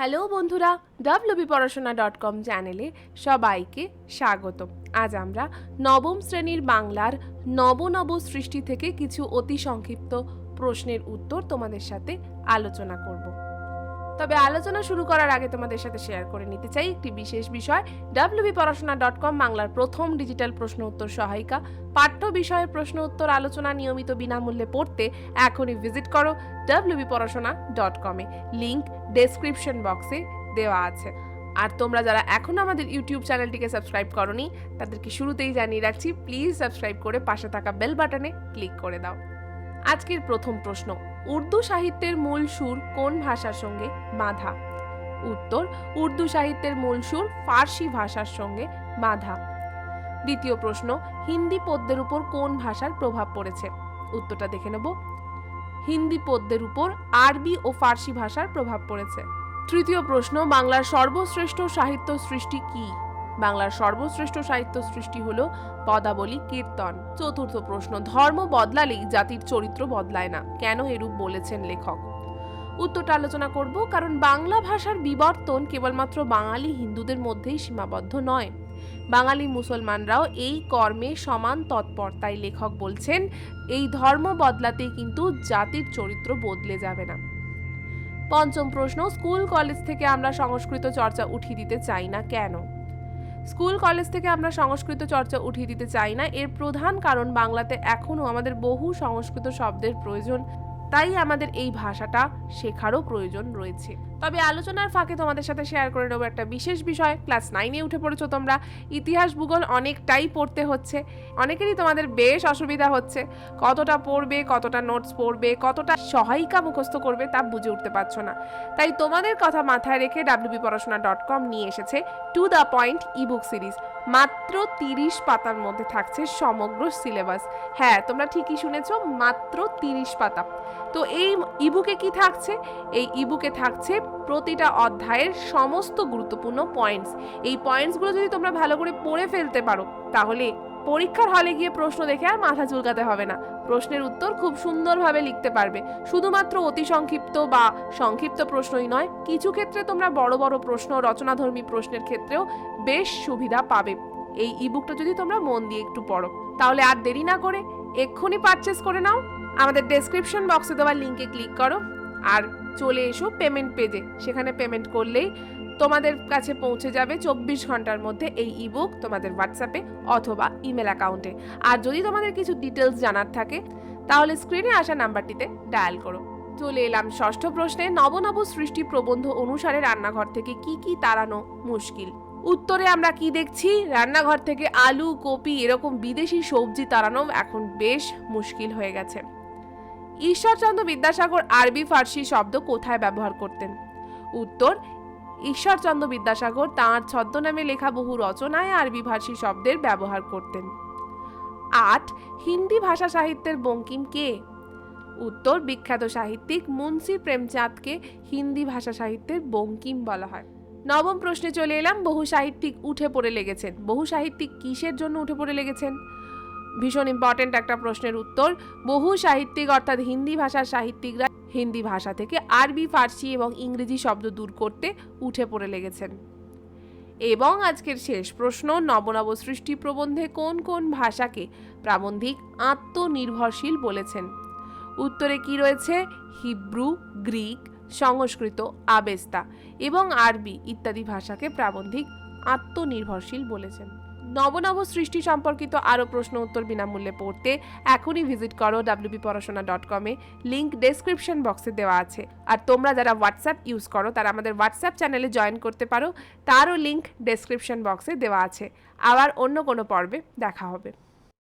Hello বন্ধুরা WB পড়াশোনা dot com চ্যানেলে সবাইকে স্বাগত আজ আমরা নবম শ্রেণির বাংলার নবনব সৃষ্টি থেকে কিছু অতি সংক্ষিপ্ত প্রশ্নের উত্তর তোমাদের সাথে আলোচনা করব। তবে আলোচনা শুরু করার আগে তোমাদের সাথে শেয়ার করে নিতে চাই একটি বিশেষ বিষয়। ডাব্লিউবি পড়াশোনা ডট কম বাংলার প্রথম ডিজিটাল প্রশ্ন উত্তর সহায়িকা। পাঠ্য বিষয়ের প্রশ্ন উত্তর আলোচনা নিয়মিত বিনামূল্যে পড়তে এখনই ভিজিট করো ডাব্লিউবি পড়াশোনা ডট কমে লিঙ্ক ডেসক্রিপশন বক্সে দেওয়া আছে। আর তোমরা যারা এখনও আমাদের ইউটিউব চ্যানেলটিকে সাবস্ক্রাইব করনি, তাদেরকে শুরুতেই জানিয়ে রাখছি প্লিজ সাবস্ক্রাইব করে পাশে থাকা বেল বাটনে ক্লিক করে দাও। আজকের প্রথম প্রশ্ন, উর্দু সাহিত্যের মূল সুর কোন ভাষার সঙ্গে বাঁধা? উত্তর, উর্দু সাহিত্যের মূল সুর ফার্সি ভাষার সঙ্গে বাঁধা। দ্বিতীয় প্রশ্ন, হিন্দি পদ্যের উপর কোন ভাষার প্রভাব পড়েছে? উত্তরটা দেখে নেব। হিন্দি পদ্যের উপর আরবি ও ফার্সি ভাষার প্রভাব পড়েছে। তৃতীয় প্রশ্ন, বাংলার সর্বশ্রেষ্ঠ সাহিত্য সৃষ্টি কি? বাংলার সর্বশ্রেষ্ঠ সাহিত্য সৃষ্টি হলো পদাবলী, কীর্তন। চতুর্থ প্রশ্ন, ধর্ম বদলালেই জাতির চরিত্র বদলায় না। কেন এরূপ বলেছেন লেখক? উত্তরটা আলোচনা করব, কারণ বাংলা ভাষার বিবর্তন কেবলমাত্র বাঙালি হিন্দুদের মধ্যেই সীমাবদ্ধ নয়। বাঙালি মুসলমানরাও এই কর্মে সমান তৎপর। তাই লেখক বলছেন, এই ধর্ম বদলাতেই কিন্তু জাতির চরিত্র বদলে যাবে না। পঞ্চম প্রশ্ন, স্কুল, কলেজ থেকে আমরা সংস্কৃত চর্চা উঠিয়ে দিতে চাই না কেন? স্কুল, কলেজ থেকে আমরা সংস্কৃত চর্চা উঠিয়ে দিতে চাই না। এর প্রধান কারণ বাংলাতে এখনও আমাদের বহু সংস্কৃত শব্দের প্রয়োজন। তাই আমাদের এই ভাষাটা শেখারও প্রয়োজন রয়েছে। তবে আলোচনার ফাঁকে তোমাদের সাথে শেয়ার করে নেব একটা বিশেষ বিষয়। ক্লাস নাইনে উঠে পড়েছো তোমরা। ইতিহাস ভূগোল অনেকটাই পড়তে হচ্ছে। অনেকেরই তোমাদের বেশ অসুবিধা হচ্ছে। কতটা পড়বে, কতটা নোটস পড়বে, কতটা সহায়িকা মুখস্থ করবে তা বুঝে উঠতে পারছ না। তাই তোমাদের কথা মাথায় রেখে ডাব্লিউবি পড়াশোনা ডট কম নিয়ে এসেছে to the point ebook series মাত্র তিরিশ পাতার মধ্যে থাকছে সমগ্র সিলেবাস হ্যাঁ তোমরা ঠিকই শুনেছ, মাত্র তিরিশ পাতা। তো এই ইবুকে কি থাকছে? এই ইবুকে থাকছে প্রতিটা অধ্যায়ের সমস্ত গুরুত্বপূর্ণ পয়েন্টস এই পয়েন্টসগুলো যদি তোমরা ভালো করে পড়ে ফেলতে পারো, তাহলে পরীক্ষার হলে গিয়ে প্রশ্ন দেখে আর মাথা চুলকাতে হবে না। প্রশ্নের উত্তর খুব সুন্দরভাবে লিখতে পারবে। শুধুমাত্র অতি সংক্ষিপ্ত বা সংক্ষিপ্ত প্রশ্নই নয়, কিছু ক্ষেত্রে তোমরা বড় বড় প্রশ্ন, রচনাধর্মী প্রশ্নের ক্ষেত্রেও বেশ সুবিধা পাবে। এই ইবুকটা যদি তোমরা মন দিয়ে একটু পড়ো, তাহলে আর দেরি না করে এক্ষুনি পারচেস করে নাও। আমাদের ডেসক্রিপশন বক্সে দেওয়া লিঙ্কে ক্লিক করো আর চলে এসো পেমেন্ট পেজে সেখানে পেমেন্ট করলেই তোমাদের কাছে পৌঁছে যাবে চব্বিশ ঘণ্টার মধ্যে এই ইবুক তোমাদের হোয়াটসঅ্যাপে অথবা ইমেল অ্যাকাউন্টে আর যদি তোমাদের কিছু ডিটেলস জানার থাকে, তাহলে স্ক্রিনে আসা নাম্বারটিতে ডায়াল করো। চলে এলাম ষষ্ঠ প্রশ্নে, নবনব সৃষ্টি প্রবন্ধ অনুসারে রান্নাঘর থেকে কি কি তাড়ানো মুশকিল? উত্তরে আমরা কি দেখছি? রান্নাঘর থেকে আলু, কপি, এরকম বিদেশি সবজি তাড়ানো এখন বেশ মুশকিল হয়ে গেছে। ঈশ্বরচন্দ্র বিদ্যাসাগর আরবি ফার্সি শব্দ কোথায় ব্যবহার করতেন? উত্তর, ঈশ্বরচন্দ্র বিদ্যাসাগর তাঁর ছদ্মনামে লেখা বহু রচনায় আরবি ফার্সি শব্দের ব্যবহার করতেন। আট, হিন্দি ভাষা সাহিত্যের বঙ্কিম কে? উত্তর, বিখ্যাত সাহিত্যিক মুন্সি প্রেমচাঁদকে হিন্দি ভাষা সাহিত্যের বঙ্কিম বলা হয়। নবম প্রশ্নে চলে এলাম, বহু সাহিত্যিক উঠে পড়ে লেগেছেন। বহু সাহিত্যিক কিসের জন্য উঠে পড়ে লেগেছেন? ভীষণ ইম্পর্টেন্ট একটা প্রশ্নের উত্তর। বহু সাহিত্যিক, অর্থাৎ হিন্দি ভাষার সাহিত্যিকরা হিন্দি ভাষা থেকে আরবি, ফার্সি এবং ইংরেজি শব্দ দূর করতে উঠে পড়ে লেগেছেন। এবং আজকের শেষ প্রশ্ন, নবনব সৃষ্টি প্রবন্ধে কোন কোন ভাষাকে প্রাবন্ধিক আত্মনির্ভরশীল বলেছেন? উত্তরে কি রয়েছে? হিব্রু, গ্রিক, সংস্কৃত, আবেস্তা এবং আরবি ইত্যাদি ভাষাকে প্রাবন্ধিক আত্মনির্ভরশীল বলেছেন। নবনব সৃষ্টি সম্পর্কিত আরও প্রশ্ন উত্তর বিনামূল্যে পড়তে এখনই ভিজিট করো ডাব্লিউবি পড়াশোনা ডট কমে লিঙ্ক ডেসক্রিপশন বক্সে দেওয়া আছে। আর তোমরা যারা হোয়াটসঅ্যাপ ইউজ করো, তারা আমাদের হোয়াটসঅ্যাপ চ্যানেলে জয়েন করতে পারো। তারও লিঙ্ক ডেসক্রিপশন বক্সে দেওয়া আছে। আবার অন্য কোনো পর্বে দেখা হবে।